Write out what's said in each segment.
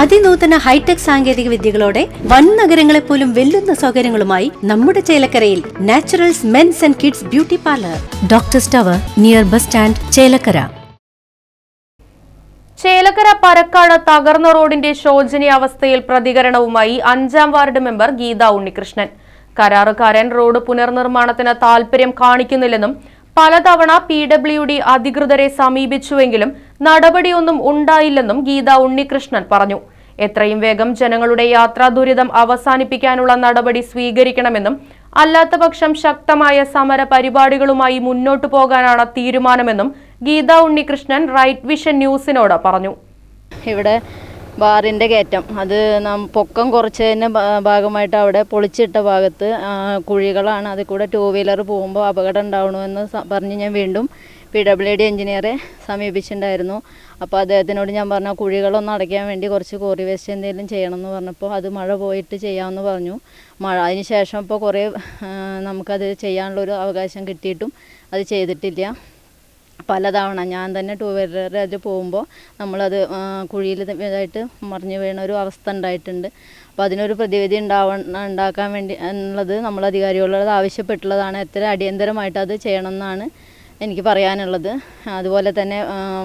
അതിനൂതന hi tech സാങ്കേതിക വിദ്യകളോടെ വൻ നഗരങ്ങളെ പോലും വെല്ലുന്ന സൗകര്യങ്ങളുമായി നമ്മുടെ ചേലക്കരയിൽ Naturals men's and kids beauty parlour. Doctor സ്റ്റവർ near bus stand Chelakkara. Chelakkara Parakkad തകർന്ന റോഡിന്റെ ശോചനീയാവസ്ഥയിൽ പ്രതികരണവുമായി അഞ്ചാം വാർഡ് മെമ്പർ ഗീത ഉണ്ണികൃഷ്ണൻ. കരാറുകാരൻ റോഡ് പുനർനിർമ്മാണത്തിന് താൽപര്യം കാണിക്കുന്നില്ലെന്നും പലതവണ പി ഡബ്ല്യു ഡി അധികൃതരെ സമീപിച്ചുവെങ്കിലും നടപടിയൊന്നും ഉണ്ടായില്ലെന്നും ഗീത ഉണ്ണികൃഷ്ണൻ പറഞ്ഞു. എത്രയും വേഗം ജനങ്ങളുടെ യാത്രാ ദുരിതം അവസാനിപ്പിക്കാനുള്ള നടപടി സ്വീകരിക്കണമെന്നും അല്ലാത്തപക്ഷം ശക്തമായ സമര പരിപാടികളുമായി മുന്നോട്ടു പോകാനാണ് തീരുമാനമെന്നും ഗീത ഉണ്ണികൃഷ്ണൻ റൈറ്റ് വിഷൻ ന്യൂസിനോട് പറഞ്ഞു. ഇവിടെ ബാറിന്റെ കയറ്റം. അത് നാം പൊക്കം കുറച്ചതിന്റെ ഭാഗമായിട്ട് അവിടെ പൊളിച്ചിട്ട ഭാഗത്ത് കുഴികളാണ്. അതിൽ കൂടെ ടൂ വീലർ പോകുമ്പോൾ അപകടം ഉണ്ടാവണമെന്ന് പറഞ്ഞ് ഞാൻ വീണ്ടും പി ഡബ്ല്യു ഡി എഞ്ചിനീയറെ സമീപിച്ചിട്ടുണ്ടായിരുന്നു. അപ്പോൾ അദ്ദേഹത്തിനോട് ഞാൻ പറഞ്ഞു "ആ കുഴികളൊന്ന് അടയ്ക്കാൻ വേണ്ടി കുറച്ച് കോറി വേസ്റ്റ് എന്തെങ്കിലും ചെയ്യണമെന്ന് പറഞ്ഞപ്പോൾ അത് മഴ പോയിട്ട് ചെയ്യാമെന്ന് പറഞ്ഞു. മഴ അതിന് ശേഷം ഇപ്പോൾ കുറേ നമുക്കത് ചെയ്യാനുള്ളൊരു അവകാശം കിട്ടിയിട്ടും അത് ചെയ്തിട്ടില്ല. പലതവണ ഞാൻ തന്നെ ടൂ വീലറിൽ അത് പോകുമ്പോൾ നമ്മളത് കുഴിയിൽ ഇതായിട്ട് മറിഞ്ഞു വീണ ഒരു അവസ്ഥ ഉണ്ടായിട്ടുണ്ട്. അപ്പോൾ അതിനൊരു പ്രതിവിധി ഉണ്ടാവ ഉണ്ടാക്കാൻ വേണ്ടി എന്നുള്ളത് നമ്മൾ അധികാരികളോട് ആവശ്യപ്പെട്ടുള്ളതാണ്. എത്ര അടിയന്തരമായിട്ട് അത് ചെയ്യണം എന്നാണ് എനിക്ക് പറയാനുള്ളത്. അതുപോലെ തന്നെ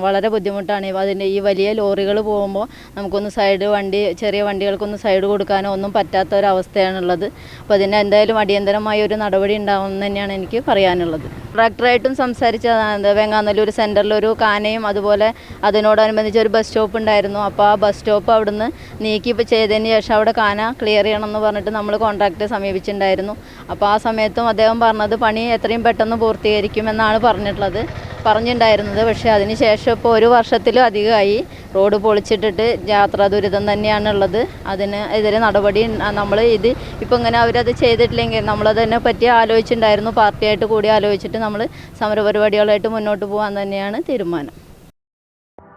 വളരെ ബുദ്ധിമുട്ടാണ് അതിന്റെ ഈ വലിയ ലോറികൾ പോകുമ്പോൾ നമുക്കൊന്ന് സൈഡ് വണ്ടി ചെറിയ വണ്ടികൾക്കൊന്ന് സൈഡ് കൊടുക്കാനോ ഒന്നും പറ്റാത്ത ഒരവസ്ഥയാണുള്ളത് അപ്പോൾ അതിന് എന്തായാലും അടിയന്തരമായ ഒരു നടപടി ഉണ്ടാവുമെന്ന് തന്നെയാണ് എനിക്ക് പറയാനുള്ളത്. ട്രാക്ടറായിട്ടും സംസാരിച്ചതാണ്. വെങ്ങാനല്ലൂർ സെന്ററിൽ ഒരു കാനയും അതുപോലെ അതിനോടനുബന്ധിച്ച് ഒരു ബസ് സ്റ്റോപ്പ് ഉണ്ടായിരുന്നു. അപ്പോൾ ആ ബസ് സ്റ്റോപ്പ് അവിടുന്ന് നീക്കി ഇപ്പോൾ ചെയ്തതിന് ശേഷം അവിടെ കാന ക്ലിയർ ചെയ്യണമെന്ന് പറഞ്ഞിട്ട് നമ്മൾ കോൺട്രാക്ട് സമീപിച്ചിട്ടുണ്ടായിരുന്നു. അപ്പോൾ ആ സമയത്തും അദ്ദേഹം പറഞ്ഞത് പണി എത്രയും പെട്ടെന്ന് പൂർത്തീകരിക്കുമെന്നാണ് പറഞ്ഞിട്ടുള്ളത് പറഞ്ഞിട്ടുണ്ടായിരുന്നത്. പക്ഷേ അതിന് ശേഷം ഇപ്പോൾ ഒരു വർഷത്തിലും അധികമായി റോഡ് പൊളിച്ചിട്ടിട്ട് യാത്രാ ദുരിതം തന്നെയാണുള്ളത്. അതിന് എതിരെ നടപടി നമ്മൾ ഇത് ഇപ്പം ഇങ്ങനെ അവരത് ചെയ്തിട്ടില്ലെങ്കിൽ നമ്മളതിനെ പറ്റി ആലോചിച്ചിട്ടുണ്ടായിരുന്നു പാർട്ടിയായിട്ട് കൂടി ആലോചിച്ചിട്ട് നമ്മൾ സമരപരിപാടികളായിട്ട് മുന്നോട്ട് പോകാൻ തന്നെയാണ് തീരുമാനം.